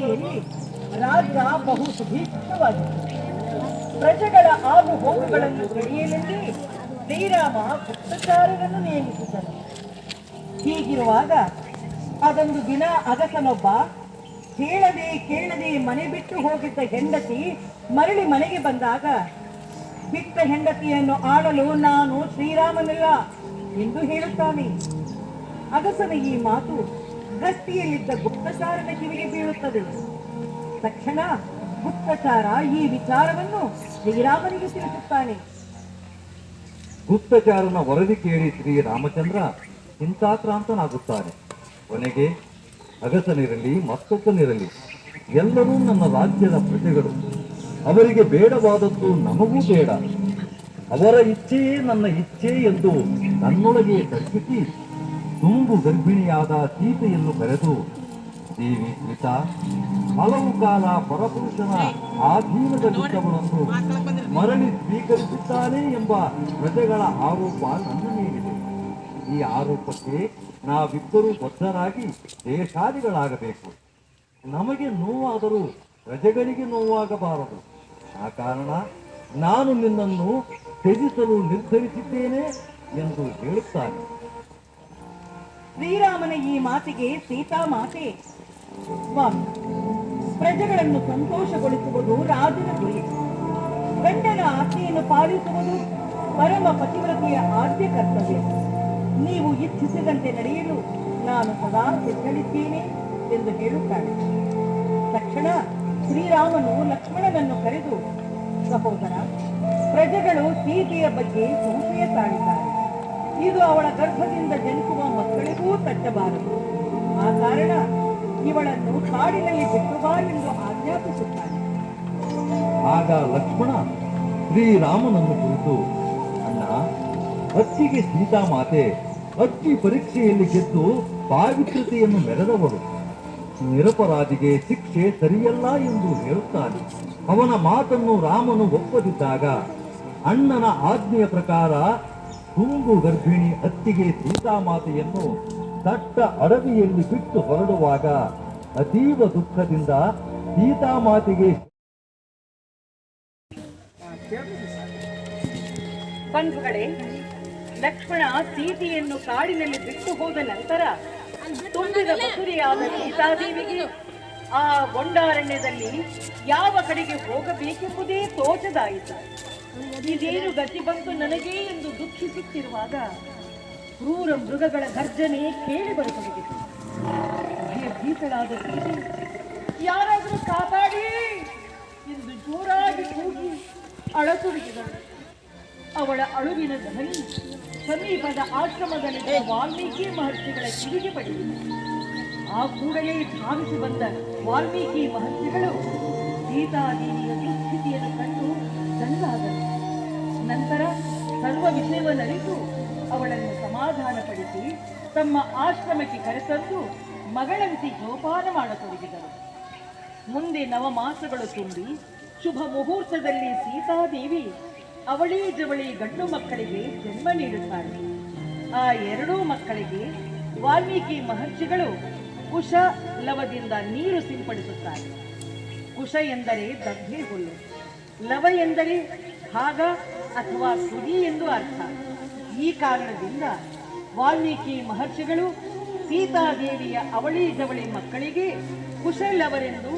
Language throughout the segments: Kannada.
ಅವಧಿಯಲ್ಲಿ ರಾಜ್ಯ ಬಹು ಸುಭೀಕ್ಷವಾಗಿತ್ತು ಪ್ರಜೆಗಳ ಆಗು ಹೋಗುಗಳನ್ನು ತಡೆಯಲೆಂದೇ ಶ್ರೀರಾಮ ಗುಪ್ತಚಾರರನ್ನು ನೇಮಿಸಿದನು. ಹೀಗಿರುವಾಗ ಅದೊಂದು ದಿನ ಅಗಸನೊಬ್ಬ, ಕೇಳದೆ ಕೇಳದೆ ಮನೆ ಬಿಟ್ಟು ಹೋಗಿದ್ದ ಹೆಂಡತಿ ಮರಳಿ ಮನೆಗೆ ಬಂದಾಗ ಬಿತ್ತ ಹೆಂಡತಿಯನ್ನು ಆಡಲು ನಾನು ಶ್ರೀರಾಮನಿಲ್ಲ ಎಂದು ಹೇಳುತ್ತಾನೆ. ಅಗಸನ ಈ ಮಾತು ಗಸ್ತಿಯಲ್ಲಿದ್ದ ಗುಪ್ತಚಾರನ ಕಿವಿಗೆ ಬೀಳುತ್ತದೆ. ತಕ್ಷಣ ಗುಪ್ತಚಾರ ಈ ವಿಚಾರವನ್ನು ಶ್ರೀರಾಮನಿಗೆ ತಿಳಿಸುತ್ತಾನೆ. ಗುಪ್ತಚಾರನ ವರದಿ ಕೇಳಿ ಶ್ರೀರಾಮಚಂದ್ರ ಚಿಂತಾಕ್ರಾಂತನಾಗುತ್ತಾನೆ. ಕೊನೆಗೆ ಅಗಸನಿರಲಿ, ಮತ್ತೊಬ್ಬನಿರಲಿ, ಎಲ್ಲರೂ ನಮ್ಮ ರಾಜ್ಯದ ಪ್ರಜೆಗಳು. ಅವರಿಗೆ ಬೇಡವಾದದ್ದು ನಮಗೂ ಬೇಡ. ಅವರ ಇಚ್ಛೆಯೇ ನನ್ನ ಇಚ್ಛೆ ಎಂದು ನನ್ನೊಳಗೆ ತರ್ಕಿಸಿ ತುಂಬು ಗರ್ಭಿಣಿಯಾದ ಸೀತೆಯನ್ನು ಕರೆದು, ದೇವಿ ಸೀತಾ ಹಲವು ಕಾಲ ಪರಪುರುಷನ ಆಧೀನದ ಬಿದ್ದವನನ್ನು ಮರಳಿ ಸ್ವೀಕರಿಸುತ್ತಾನೆ ಎಂಬ ಪ್ರಜೆಗಳ ಆರೋಪ ನನ್ನ ನೀಡಿದೆ ಈ ಆರೋಪಕ್ಕೆ ನಾವಿಬ್ಬರೂ ಬದ್ಧರಾಗಿ ದೇಶಾದಿಗಳಾಗಬೇಕು. ನಮಗೆ ನೋವಾದರೂ ಪ್ರಜೆಗಳಿಗೆ ನೋವಾಗಬಾರದು. ಆ ಕಾರಣ ನಾನು ನಿನ್ನನ್ನು ತ್ಯಜಿಸಲು ನಿರ್ಧರಿಸಿದ್ದೇನೆ ಎಂದು ಹೇಳುತ್ತಾನೆ. ಶ್ರೀರಾಮನ ಈ ಮಾತಿಗೆ ಸೀತಾ ಮಾತೆ ಸ್ವಾಮಿ. ಪ್ರಜೆಗಳನ್ನು ಸಂತೋಷಗೊಳಿಸುವುದು ರಾಜನ ಗುರಿ. ಗಂಡನ ಆಜ್ಞೆಯನ್ನು ಪಾಲಿಸುವುದು ಪರಮ ಪತಿವ್ರತೆಯ ಆದ್ಯ ಕರ್ತವ್ಯ. ನೀವು ಇಚ್ಛಿಸಿದಂತೆ ನಡೆಯಲು ನಾನು ಸದಾ ಸಿದ್ಧಳಿದ್ದೇನೆ ಎಂದು ಹೇಳುತ್ತಾಳೆ. ತಕ್ಷಣ ಶ್ರೀರಾಮನು ಲಕ್ಷ್ಮಣನನ್ನು ಕರೆದು, ಸಹೋದರ, ಪ್ರಜೆಗಳು ಸೀತೆಯ ಬಗ್ಗೆ ಸಂಶಯ ತಾಳಿದ್ದಾರೆ. ಇದು ಅವಳ ಗರ್ಭದಿಂದ ಜನಿಸುವ ಮಕ್ಕಳಿಗೂ ತಟ್ಟಬಾರದು. ಆ ಕಾರಣ ಇವಳನ್ನು ಕಾಡಿನಲ್ಲಿ ಬಿಟ್ಟು ಬಾ ಎಂದು ಆಜ್ಞಾಪಿಸುತ್ತಾನೆ. ಆಗ ಲಕ್ಷ್ಮಣ ಶ್ರೀರಾಮನನ್ನು ಕುರಿತು, ಅಣ್ಣ, ಅತ್ತಿಗೆ ಸೀತಾಮಾತೆ ಅಕ್ಕಿ ಪರೀಕ್ಷೆಯಲ್ಲಿ ಗೆದ್ದು ಪಾವಿತ್ರತೆಯನ್ನು ಮೆರೆದವರು ನಿರಪರಾಧಿಗೆ ಶಿಕ್ಷೆ ಸರಿಯಲ್ಲ ಎಂದು ಹೇಳುತ್ತಾನೆ. ಅವನ ಮಾತನ್ನು ರಾಮನು ಒಪ್ಪದಿದ್ದಾಗ ಅಣ್ಣನ ಆಜ್ಞೆಯ ಪ್ರಕಾರ ತುಂಬು ಗರ್ಭಿಣಿ ಅತ್ತಿಗೆ ಸೀತಾಮಾತೆಯನ್ನು ದಟ್ಟ ಅಡವಿಯಲ್ಲಿ ಬಿಟ್ಟು ಹೊರಡುವಾಗ ಅತೀವ ದುಃಖದಿಂದ ಸೀತಾಮಾತೆಗೆ ಬಂಧುಗಳೇ, ಲಕ್ಷ್ಮಣ ಸೀತೆಯನ್ನು ಕಾಡಿನಲ್ಲಿ ಬಿಟ್ಟು ಹೋದ ನಂತರ ತುಂಬಿದ ಬಸುರಿಯಾದ ಸೀತಾದೇವಿಗೆ ಆ ಗೊಂಡಾರಣ್ಯದಲ್ಲಿ ಯಾವ ಕಡೆಗೆ ಹೋಗಬೇಕೆಂಬುದೇ ತೋಚದಾಯಿತು. ಇದೇನು ಗತಿ ಬಂತು ನನಗೆ ಎಂದು ದುಃಖಿಸುತ್ತಿರುವಾಗ ಕ್ರೂರ ಮೃಗಗಳ ಗರ್ಜನೆ ಕೇಳಿ ಬರತೊಡಗಿತು ಭೀತಳಾದ ಯಾರಾದರೂ ಕಾಪಾಡಿ ಎಂದು ಜೋರಾಗಿ ಕೂಗಿ ಅಳತೊಡಗಿದಳು. ಅವಳ ಅಳುವಿನ ಧ್ವನಿ ಸಮೀಪದ ಆಶ್ರಮದಲ್ಲಿದ್ದ ವಾಲ್ಮೀಕಿ ಮಹರ್ಷಿಗಳ ಕಿವಿಗೆ ಪಡೆಯಿತು ಆ ಕೂಡಲೇ ಧಾವಿಸಿ ಬಂದ ವಾಲ್ಮೀಕಿ ಮಹರ್ಷಿಗಳು ಸೀತಾದೇವಿಯ ದುಸ್ಥಿತಿಯನ್ನು ಕಂಡು ನಂತರ ಸರ್ವ ವಿಷಯವನ್ನರಿತು ಅವಳನ್ನು ಸಮಾಧಾನಪಡಿಸಿ ತಮ್ಮ ಆಶ್ರಮಕ್ಕೆ ಕರೆತಂದು ಮಗಳಂತಿ ಜೋಪಾನ ಮಾಡತೊಡಗಿದರು ಮುಂದೆ ನವಮಾಸಗಳು ತುಂಬಿ ಶುಭ ಮುಹೂರ್ತದಲ್ಲಿ ಸೀತಾದೇವಿ ಅವಳಿ ಜವಳಿ ಗಂಡು ಮಕ್ಕಳಿಗೆ ಜನ್ಮ ನೀಡುತ್ತಾಳೆ. ಆ ಎರಡೂ ಮಕ್ಕಳಿಗೆ ವಾಲ್ಮೀಕಿ ಮಹರ್ಷಿಗಳು ಕುಶ ಲವದಿಂದ ನೀರು ಸಿಂಪಡಿಸುತ್ತಾರೆ. ಕುಶ ಎಂದರೆ ದಗ್ಗೆ ಹುಲ್ಲು. ಲವ ಎಂದರೆ ಭಾಗ ಅಥವಾ ಸುಗಿ ಎಂದು ಅರ್ಥ. ಈ ಕಾರಣದಿಂದ ವಾಲ್ಮೀಕಿ ಮಹರ್ಷಿಗಳು ಸೀತಾದೇವಿಯ ಅವಳಿ ಜವಳಿ ಮಕ್ಕಳಿಗೆ ಕುಶಲವರೆಂದು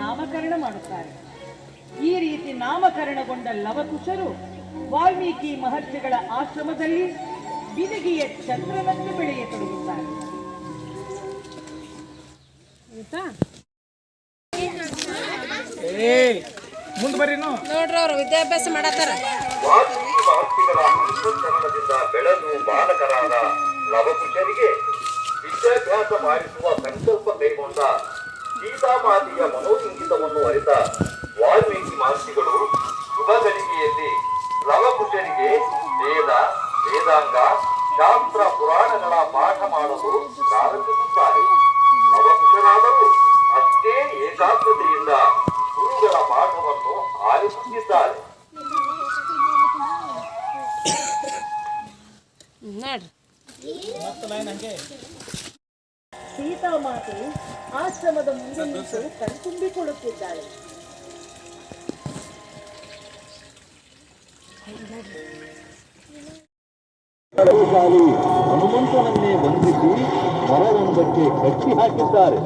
ನಾಮಕರಣ ಮಾಡುತ್ತಾರೆ. ಈ ರೀತಿ ನಾಮಕರಣಗೊಂಡ ಲವಕುಶರು ವಾಲ್ಮೀಕಿ ಮಹರ್ಷಿಗಳ ಆಶ್ರಮದಲ್ಲಿ ಬಿದಿಗೆಯ ಚಂದ್ರನನ್ನು ಬೆಳೆಯತೊಡಗುತ್ತಾರೆ. ಏ ಮುಂದೆ ಬರ್ರಿ ನೋಡ್ರಿ ಅವ್ರು ವಿದ್ಯಾಭ್ಯಾಸ ಮಾಡತ್ತಾರ. ವಾಲ್ಮೀಕಿ ಮಹರ್ಷಿಗಳ ಅಂತಃಕರಣದಿಂದ ಬೆಳೆದು ಬಾಲಕರಾದ ಲವಕುಶರಿಗೆ ವಿದ್ಯಾಭ್ಯಾಸ ಮಾಡಿಸುವ ಸಂಕಲ್ಪ ಕೈಗೊಂಡ ಸೀತಾಮಾತೆಯ ಮನೋಇಂಗಿತವನ್ನು ಅರಿತ ವಾಲ್ಮೀಕಿ ಮಹರ್ಷಿಗಳು ಶುಭ ಗಳಿಗೆಯಲ್ಲಿ ಲವಕುಶರಿಗೆ ವೇದ ವೇದಾಂಗ ಶಾಸ್ತ್ರ ಪುರಾಣಗಳ ಪಾಠ ಮಾಡಲು ಪ್ರಾರಂಭಿಸುತ್ತಾರೆ. ಲವಕುಶರಾದರೂ ಅಷ್ಟೇ ಏಕಾಗ್ರತೆಯಿಂದ ಗುರುಗಳ ಪಾಠವನ್ನು ಹಂಗೆ ಸೀತಾಮಾತೆ ಆಶ್ರಮದ ಮುಂದೆ ನಿಂತು ಕಣ್ತುಂಬಿಕೊಳ್ಳುತ್ತಿದ್ದಾಳೆ. ಹನುಮಂತನನ್ನೇ ಬಂಧಿಸಿ ಮರವೊಂದಕ್ಕೆ ಕಟ್ಟಿ ಹಾಕಿದ್ದಾರೆ.